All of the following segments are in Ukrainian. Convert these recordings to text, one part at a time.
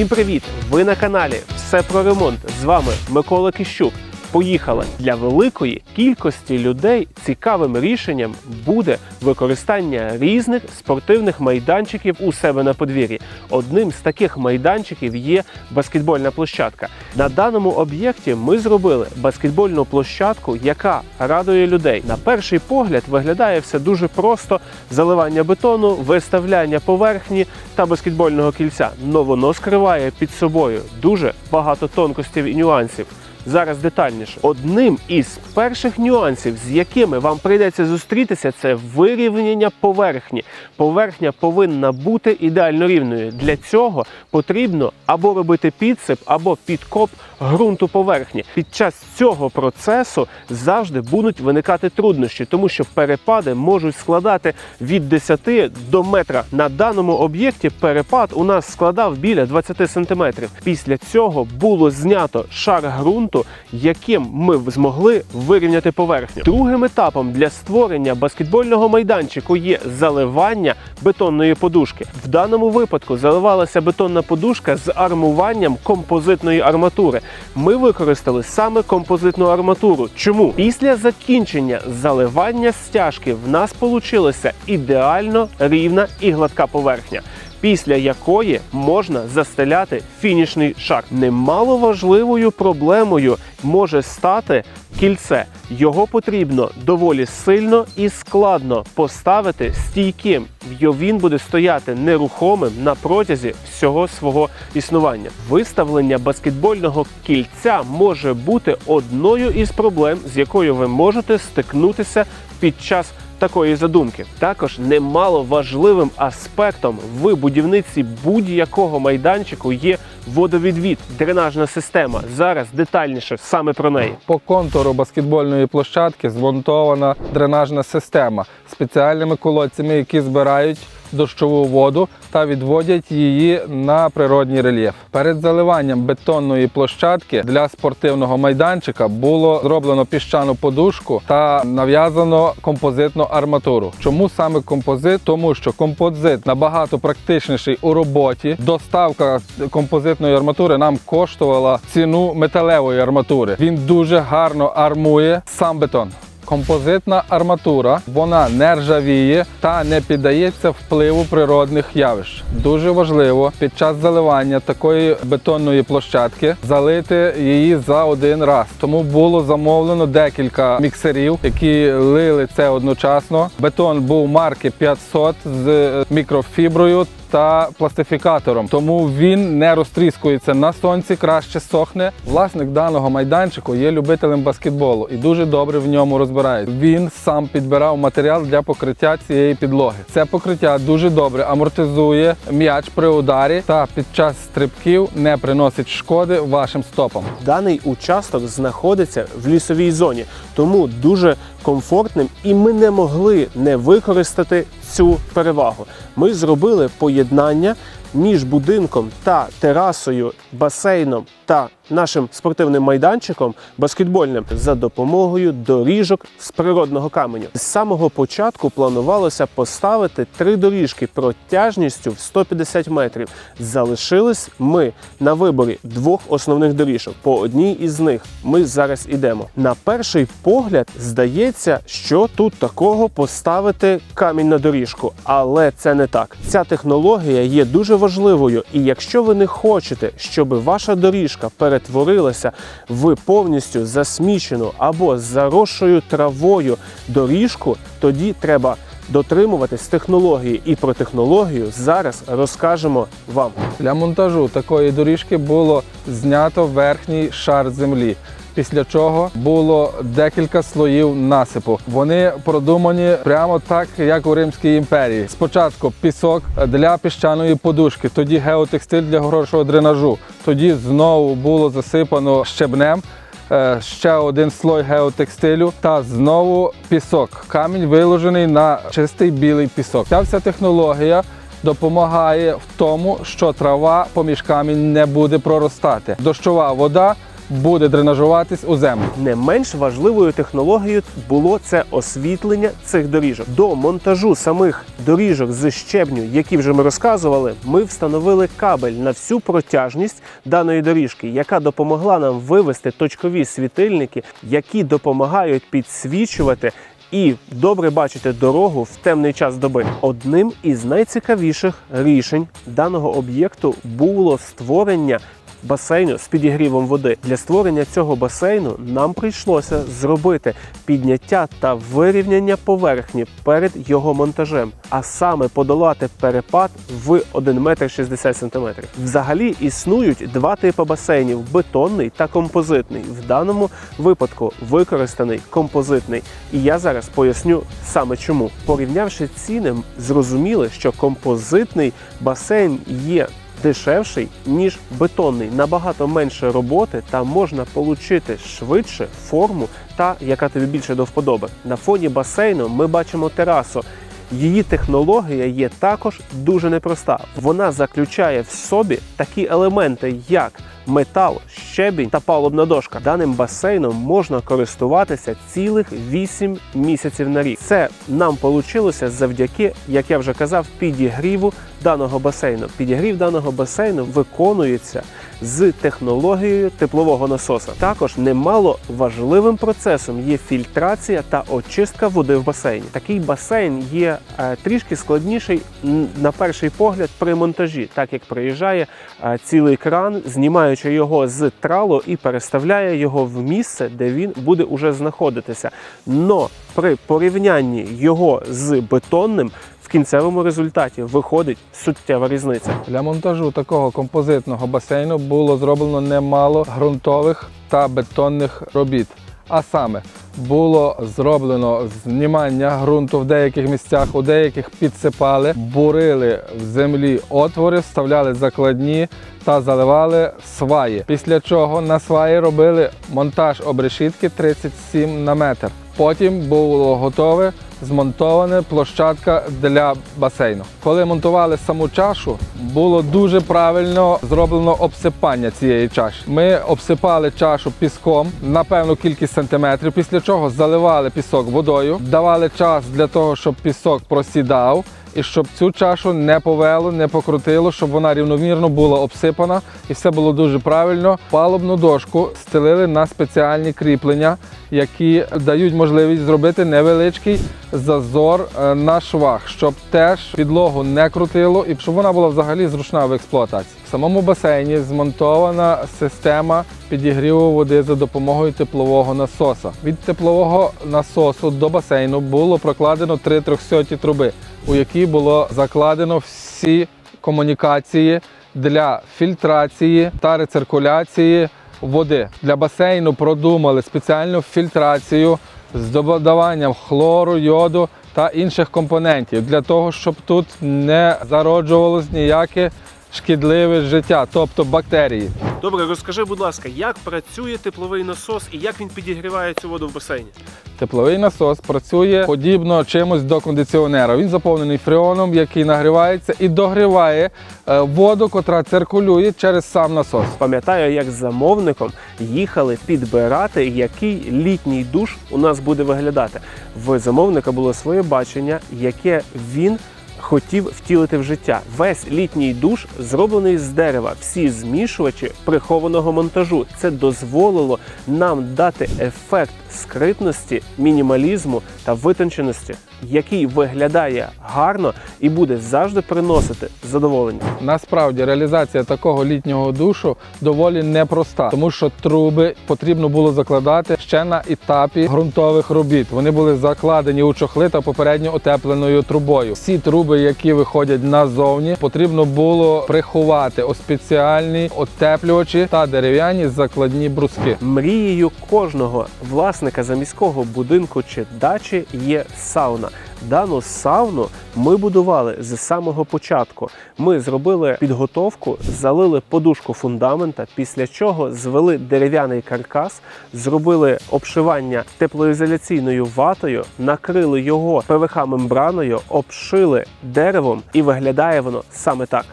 Всім привіт! Ви на каналі Все про ремонт. З вами Микола Кищук. Поїхали для великої кількості людей цікавим рішенням буде використання різних спортивних майданчиків у себе на подвір'ї. Одним з таких майданчиків є баскетбольна площадка. На даному об'єкті ми зробили баскетбольну площадку, яка радує людей. На перший погляд виглядає все дуже просто: заливання бетону, виставляння поверхні та баскетбольного кільця. Но воно скриває під собою дуже багато тонкостей і нюансів. Зараз детальніше. Одним із перших нюансів, з якими вам прийдеться зустрітися, це вирівняння поверхні. Поверхня повинна бути ідеально рівною. Для цього потрібно або робити підсип, або підкоп ґрунту поверхні. Під час цього процесу завжди будуть виникати труднощі, тому що перепади можуть складати від 10 до метра. На даному об'єкті перепад у нас складав біля 20 см. Після цього було знято шар ґрунту, яким ми змогли вирівняти поверхню. Другим етапом для створення баскетбольного майданчику є заливання бетонної подушки. В даному випадку заливалася бетонна подушка з армуванням композитної арматури. Ми використали саме композитну арматуру. Чому? Після закінчення заливання стяжки в нас получилася ідеально рівна і гладка поверхня. Після якої можна застеляти фінішний шар. Немало важливою проблемою може стати кільце. Його потрібно доволі сильно і складно поставити стійким. Він буде стояти нерухомим на протязі всього свого існування. Виставлення баскетбольного кільця може бути одною із проблем, з якою ви можете стикнутися під час такої задумки. Також немало важливим аспектом в будівниці будь-якого майданчику є водовідвід, дренажна система. Зараз детальніше саме про неї. По контуру баскетбольної площадки змонтована дренажна система спеціальними колодцями, які збирають дощову воду та відводять її на природній рельєф. Перед заливанням бетонної площадки для спортивного майданчика було зроблено піщану подушку та нав'язано композитну арматуру. Чому саме композит? Тому що композит набагато практичніший у роботі. Доставка композитної арматури нам коштувала ціну металевої арматури. Він дуже гарно армує сам бетон. Композитна арматура вона не ржавіє та не піддається впливу природних явищ. Дуже важливо під час заливання такої бетонної площадки залити її за один раз. Тому було замовлено декілька міксерів, які лили це одночасно. Бетон був марки 500 з мікрофіброю та пластифікатором, тому він не розтріскується на сонці, краще сохне. Власник даного майданчику є любителем баскетболу і дуже добре в ньому розбирається. Він сам підбирав матеріал для покриття цієї підлоги. Це покриття дуже добре амортизує м'яч при ударі та під час стрибків не приносить шкоди вашим стопам. Даний участок знаходиться в лісовій зоні, тому дуже комфортним, і ми не могли не використати цю перевагу. Ми зробили поєднання між будинком та терасою, басейном та нашим спортивним майданчиком баскетбольним за допомогою доріжок з природного каменю. З самого початку планувалося поставити три доріжки протяжністю в 150 метрів. Залишились ми на виборі двох основних доріжок. По одній із них ми зараз ідемо. На перший погляд здається, що тут такого поставити камінь на доріжку, але це не так. Ця технологія є дуже важливою, і якщо ви не хочете, щоб ваша доріжка перетворилася в повністю засмічену або заросшою травою доріжку, тоді треба дотримуватись технології. І про технологію зараз розкажемо вам. Для монтажу такої доріжки було знято верхній шар землі. Після чого було декілька слоїв насипу. Вони продумані прямо так, як у Римській імперії. Спочатку пісок для піщаної подушки, тоді геотекстиль для хорошого дренажу. Тоді знову було засипано щебнем. е, Ще один слой геотекстилю та знову пісок. Камінь виложений на чистий білий пісок. Ця вся технологія допомагає в тому, що трава поміж камінь не буде проростати. Дощова вода буде дренажуватись у землю. Не менш важливою технологією було це освітлення цих доріжок. До монтажу самих доріжок з щебню, які вже ми розказували, ми встановили кабель на всю протяжність даної доріжки, яка допомогла нам вивести точкові світильники, які допомагають підсвічувати. І добре бачити дорогу в темний час доби. Одним із найцікавіших рішень даного об'єкту було створення басейну з підігрівом води. Для створення цього басейну нам прийшлося зробити підняття та вирівняння поверхні перед його монтажем, а саме подолати перепад в 1 метр 60 сантиметрів. Взагалі існують два типи басейнів: бетонний та композитний. В даному випадку використаний композитний. І я зараз поясню саме чому. Порівнявши ціни, зрозуміли, що композитний басейн є дешевший, ніж бетонний, набагато менше роботи та можна отримати швидше форму, та яка тобі більше до вподоби. На фоні басейну ми бачимо терасу. Її технологія є також дуже непроста. Вона заключає в собі такі елементи, як метал, щебінь та палубна дошка. Даним басейном можна користуватися цілих 8 місяців на рік. Це нам вийшло завдяки, як я вже казав, підігріву даного басейну. Підігрів даного басейну виконується з технологією теплового насоса. Також немало важливим процесом є фільтрація та очистка води в басейні. Такий басейн є е, трішки складніший на перший погляд при монтажі, так як приїжджає е, цілий кран, знімаючи його з тралу і переставляє його в місце, де він буде уже знаходитися. Но при порівнянні його з бетонним кінцевому результаті виходить суттєва різниця. Для монтажу такого композитного басейну було зроблено немало ґрунтових та бетонних робіт. А саме було зроблено знімання ґрунту в деяких місцях, у деяких підсипали, бурили в землі отвори, вставляли закладні та заливали сваї. Після чого на сваї робили монтаж обрешітки 37 на метр. Потім було готове змонтована площадка для басейну. Коли монтували саму чашу, було дуже правильно зроблено обсипання цієї чаші. Ми обсипали чашу піском на певну кількість сантиметрів, після чого заливали пісок водою, давали час для того, щоб пісок просідав. І щоб цю чашу не повело, не покрутило, щоб вона рівномірно була обсипана і все було дуже правильно. Палубну дошку стелили на спеціальні кріплення, які дають можливість зробити невеличкий зазор е, на швах, щоб теж підлогу не крутило і щоб вона була взагалі зручна в експлуатації. В самому басейні змонтована система підігріву води за допомогою теплового насоса. Від теплового насосу до басейну було прокладено три трьохсоті труби, у які було закладено всі комунікації для фільтрації та рециркуляції води. Для басейну продумали спеціальну фільтрацію з додаванням хлору, йоду та інших компонентів для того, щоб тут не зароджувалось ніяке шкідливе життя, тобто бактерії. Добре, розкажи, будь ласка, як працює тепловий насос і як він підігріває цю воду в басейні? Тепловий насос працює подібно чимось до кондиціонера. Він заповнений фреоном, який нагрівається і догріває е, воду, котра циркулює через сам насос. Пам'ятаю, як з замовником їхали підбирати, який літній душ у нас буде виглядати. В замовника було своє бачення, яке він хотів втілити в життя. Весь літній душ зроблений з дерева. Всі змішувачі прихованого монтажу. Це дозволило нам дати ефект скритності, мінімалізму та витонченості, який виглядає гарно і буде завжди приносити задоволення. Насправді реалізація такого літнього душу доволі непроста, тому що труби потрібно було закладати ще на етапі ґрунтових робіт. Вони були закладені у чохли та попередньо утепленою трубою. Всі труби, які виходять назовні, потрібно було приховати у спеціальні утеплювачі та дерев'яні закладні бруски. Мрією кожного власника заміського будинку чи дачі є сауна. Дану сауну ми будували з самого початку. Ми зробили підготовку, залили подушку фундамента, після чого звели дерев'яний каркас, зробили обшивання теплоізоляційною ватою, накрили його ПВХ мембраною, обшили деревом, і виглядає воно саме так.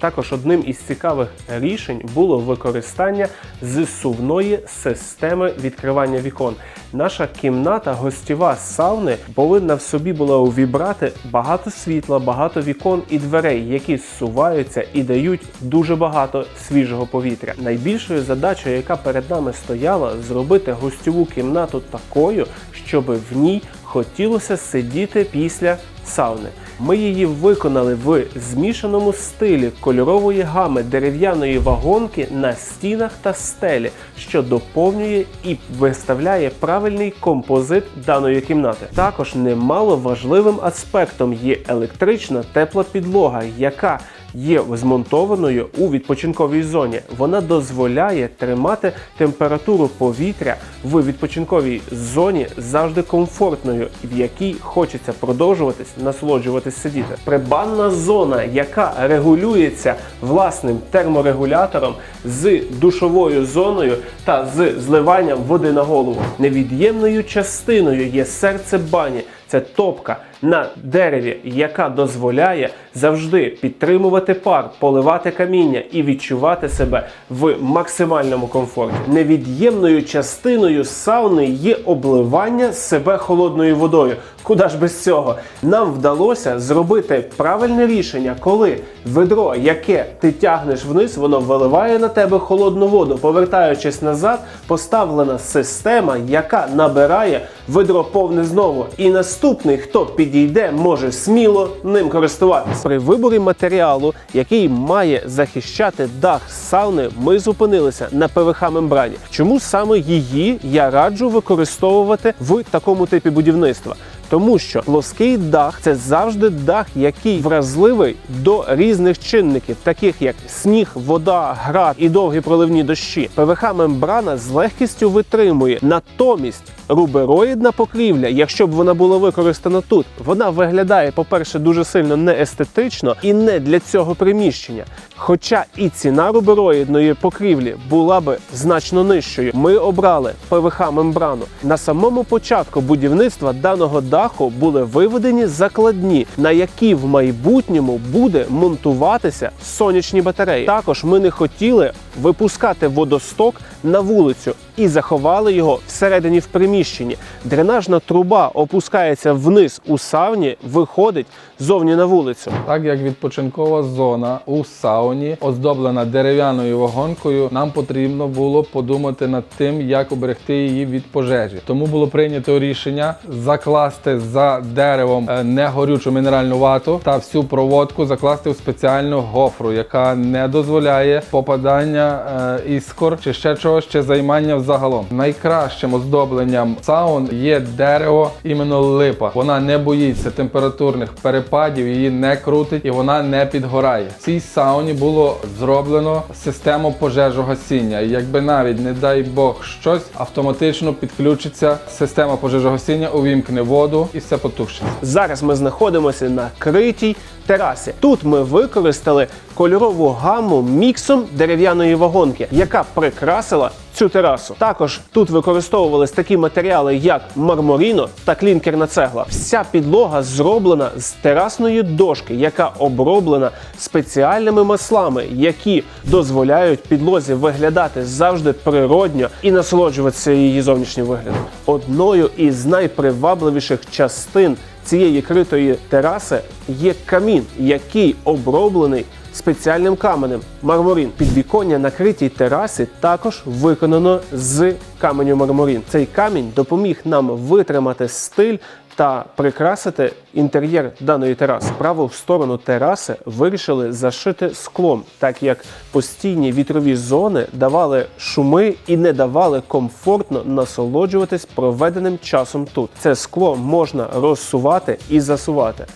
Також одним із цікавих рішень було використання зсувної системи відкривання вікон. Наша кімната гостєва сауни повинна в собі була увібрати багато світла, багато вікон і дверей, які зсуваються і дають дуже багато свіжого повітря. Найбільшою задачею, яка перед нами стояла, зробити гостьову кімнату такою, щоб в ній хотілося сидіти після сауни. Ми її виконали в змішаному стилі кольорової гами дерев'яної вагонки на стінах та стелі, що доповнює і виставляє правильний композит даної кімнати. Також немало важливим аспектом є електрична тепла підлога, яка є змонтованою у відпочинковій зоні. Вона дозволяє тримати температуру повітря в відпочинковій зоні завжди комфортною, в якій хочеться продовжуватись, насолоджуватись сидіти. Придбанна зона, яка регулюється власним терморегулятором з душовою зоною та з зливанням води на голову. Невід'ємною частиною є серце бані. Це топка на дереві, яка дозволяє завжди підтримувати пар, поливати каміння і відчувати себе в максимальному комфорті. Невід'ємною частиною сауни є обливання себе холодною водою. Куди ж без цього? Нам вдалося зробити правильне рішення, коли ведро, яке ти тягнеш вниз, воно виливає на тебе холодну воду. Повертаючись назад, поставлена система, яка набирає ведро повне знову. І наступний, хто підійде, може сміло ним користуватися. При виборі матеріалу, який має захищати дах сауни, ми зупинилися на ПВХ мембрані. Чому саме її я раджу використовувати в такому типі будівництва? Тому що плоский дах це завжди дах, який вразливий до різних чинників, таких як сніг, вода, град і довгі проливні дощі. ПВХ мембрана з легкістю витримує. Натомість рубероїдна покрівля, якщо б вона була використана тут, вона виглядає, по-перше, дуже сильно неестетично і не для цього приміщення. Хоча і ціна рубероїдної покрівлі була би значно нижчою. Ми обрали ПВХ мембрану. На самому початку будівництва даного даху були виведені закладні, на які в майбутньому буде монтуватися сонячні батареї. Також ми не хотіли випускати водосток на вулицю і заховали його всередині в приміщенні. Дренажна труба опускається вниз у сауні, виходить зовні на вулицю. Так як відпочинкова зона у сауні оздоблена дерев'яною вагонкою, нам потрібно було подумати над тим, як оберегти її від пожежі. Тому було прийнято рішення закласти за деревом е, негорючу мінеральну вату та всю проводку закласти в спеціальну гофру, яка не дозволяє попадання е, іскор чи ще чогось, чи займання взагалом. Найкращим оздобленням саун є дерево, іменно липа. Вона не боїться температурних перепадів, її не крутить і вона не підгорає. В цій сауні було зроблено систему пожежогасіння. Якби навіть не дай Бог щось, автоматично підключиться система пожежогасіння, увімкне воду і все потушиться. Зараз ми знаходимося на критій терасі. Тут ми використали кольорову гаму міксом дерев'яної вагонки, яка прикрасила цю терасу. Також тут використовувались такі матеріали, як марморіно та клінкерна цегла. Вся підлога зроблена з терасної дошки, яка оброблена спеціальними маслами, які дозволяють підлозі виглядати завжди природньо і насолоджуватися її зовнішнім виглядом. Одною із найпривабливіших частин цієї критої тераси є камін, який оброблений спеціальним каменем мармурін. Підвіконня на критій терасі також виконано з каменю мармурін. Цей камінь допоміг нам витримати стиль та прикрасити інтер'єр даної тераси. Праву сторону тераси вирішили зашити склом, так як постійні вітрові зони давали шуми і не давали комфортно насолоджуватись проведеним часом тут. Це скло можна розсувати і засувати.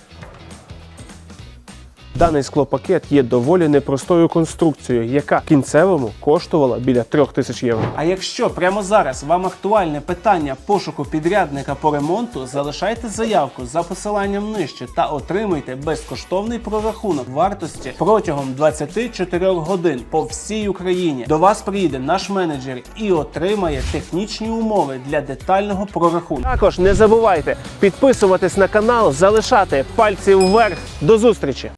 Даний склопакет є доволі непростою конструкцією, яка в кінцевому коштувала біля трьох тисяч євро. А якщо прямо зараз вам актуальне питання пошуку підрядника по ремонту, залишайте заявку за посиланням нижче та отримуйте безкоштовний прорахунок вартості протягом 24 годин по всій Україні. До вас приїде наш менеджер і отримає технічні умови для детального прорахунку. Також не забувайте підписуватись на канал, залишати пальці вверх. До зустрічі!